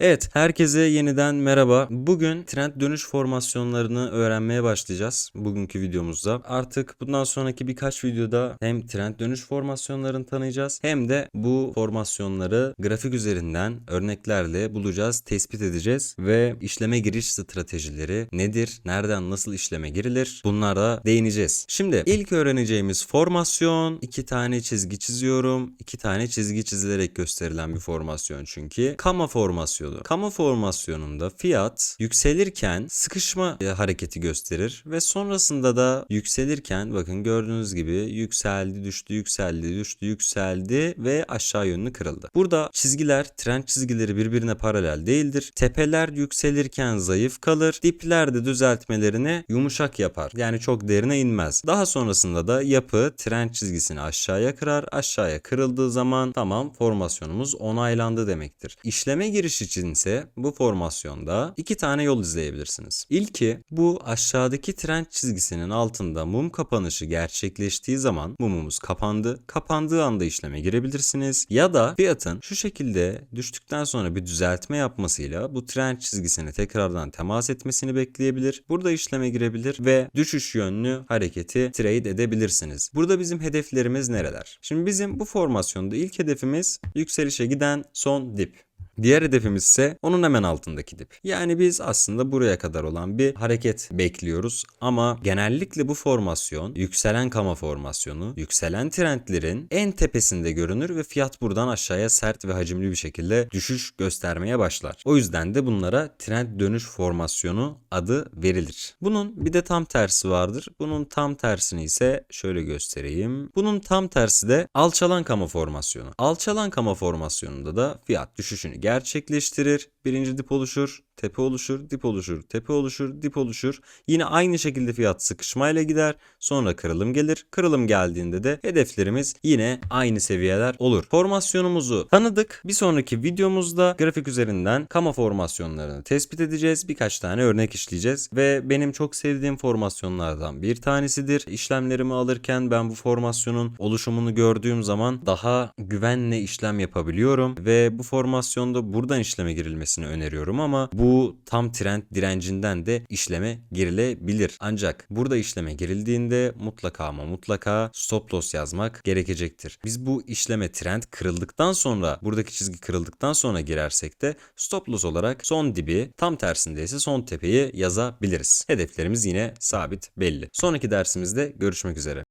Evet, herkese yeniden merhaba. Bugün trend dönüş formasyonlarını öğrenmeye başlayacağız bugünkü videomuzda. Artık bundan sonraki birkaç videoda hem trend dönüş formasyonlarını tanıyacağız hem de bu formasyonları grafik üzerinden örneklerle bulacağız, tespit edeceğiz ve işleme giriş stratejileri nedir, nereden nasıl işleme girilir bunlara değineceğiz. Şimdi ilk öğreneceğimiz formasyon iki tane çizgi çiziyorum. iki tane çizgi çizilerek gösterilen bir formasyon çünkü. Kama formasyonu. Kama formasyonunda fiyat yükselirken sıkışma e, hareketi gösterir ve sonrasında da yükselirken bakın gördüğünüz gibi yükseldi, düştü, yükseldi, düştü, yükseldi ve aşağı yönlü kırıldı. Burada çizgiler, trend çizgileri birbirine paralel değildir. Tepeler yükselirken zayıf kalır. Dipler de düzeltmelerini yumuşak yapar. Yani çok derine inmez. Daha sonrasında da yapı trend çizgisini aşağıya kırar. Aşağıya kırıldığı zaman tamam formasyonumuz onaylandı demektir. İşleme giriş içinse bu formasyonda iki tane yol izleyebilirsiniz. İlki bu aşağıdaki trend çizgisinin altında mum kapanışı gerçekleştiği zaman mumumuz kapandı. Kapandığı anda işleme girebilirsiniz. Ya da fiyatın şu şekilde düştükten sonra bir düzeltme yapmasıyla bu trend çizgisine tekrardan temas etmesini bekleyebilir. Burada işleme girebilir ve düşüş yönlü hareketi trade edebilirsiniz. Burada bizim hedeflerimiz nereler? Şimdi bizim bu formasyonda ilk hedefimiz yükselişe giden son dip. Diğer hedefimiz ise onun hemen altındaki dip. Yani biz aslında buraya kadar olan bir hareket bekliyoruz ama genellikle bu formasyon yükselen kama formasyonu, yükselen trendlerin en tepesinde görünür ve fiyat buradan aşağıya sert ve hacimli bir şekilde düşüş göstermeye başlar. O yüzden de bunlara trend dönüş formasyonu adı verilir. Bunun bir de tam tersi vardır. Bunun tam tersini ise şöyle göstereyim. Bunun tam tersi de alçalan kama formasyonu. Alçalan kama formasyonunda da fiyat düşüşünü gerçekleştirir. Birinci dip oluşur, tepe oluşur, dip oluşur, tepe oluşur, dip oluşur. Yine aynı şekilde fiyat sıkışmayla gider. Sonra kırılım gelir. Kırılım geldiğinde de hedeflerimiz yine aynı seviyeler olur. Formasyonumuzu tanıdık. Bir sonraki videomuzda grafik üzerinden kama formasyonlarını tespit edeceğiz. Birkaç tane örnek işleyeceğiz ve benim çok sevdiğim formasyonlardan bir tanesidir. İşlemlerimi alırken ben bu formasyonun oluşumunu gördüğüm zaman daha güvenle işlem yapabiliyorum ve bu formasyonda buradan işleme girilmesini öneriyorum ama bu tam trend direncinden de işleme girilebilir. Ancak burada işleme girildiğinde mutlaka ama mutlaka stop loss yazmak gerekecektir. Biz bu işleme trend kırıldıktan sonra buradaki çizgi kırıldıktan sonra girersek de stop loss olarak son dibi tam tersinde ise son tepeyi yazabiliriz. Hedeflerimiz yine sabit belli. Sonraki dersimizde görüşmek üzere.